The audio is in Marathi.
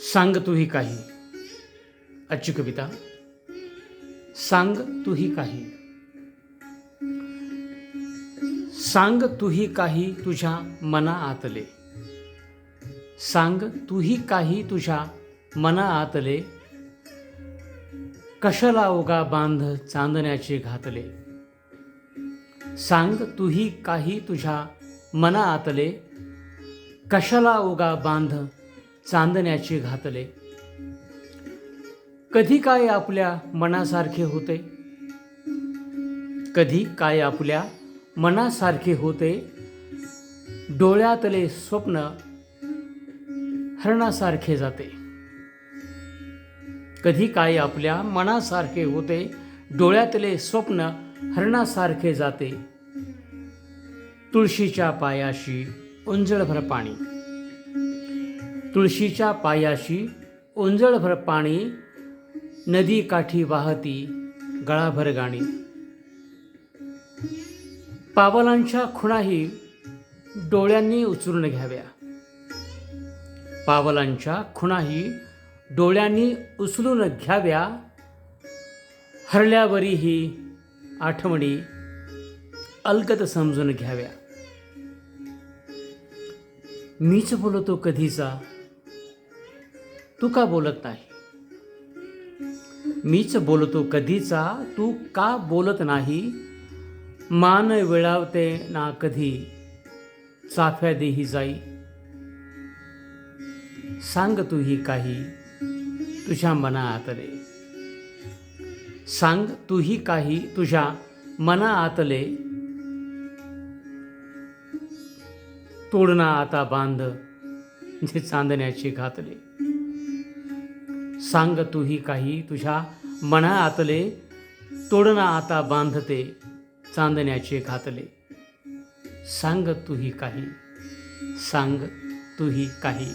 सांग तूही काही. आजची कविता. सांग तूही काही. सांग तूही काही तुझ्या मना आतले सांग तूही काही तुझ्या मना आतले कशाला उगा बांध चांदण्याचे घातले. सांग तूही काही तुझ्या मना आतले कशाला उगा बांध चांदण्याचे घातले. कधी काय आपल्या मनासारखे होते? कधी काय आपल्या मनासारखे होते? डोळ्यातले स्वप्न हरणासारखे जाते. कधी काय आपल्या मनासारखे होते? डोळ्यातले स्वप्न हरणासारखे जाते. तुळशीच्या पायाशी उंजळभर पाणी. तुळशीच्या पायाशी ओंजळभर पाणी नदी काठी वाहती गळाभर गाणी. पावलांच्या खुणाही डोळ्यांनी उचलून घ्याव्या. पावलांच्या खुणाही डोळ्यांनी उचलून घ्याव्या. हरल्यावरीही आठवणी अलगत समजून घ्याव्या. मीच बोलतो कधीचा तू का बोलत नाही? मीच बोलतो कधीचा तू का बोलत नाही? मान वेळावते ना कधी चाफ्या देही जाई. सांग तूही काही तुझ्या मना आतले सांग तूही काही तुझ्या मना आतले तोडना आता बांध जे चांदण्याचे घातले. सांग तूही काही तुझ्या मना आतले तोडना आता बांधते चांदण्याचे घातले. सांग तूही काही सांग तूही काही.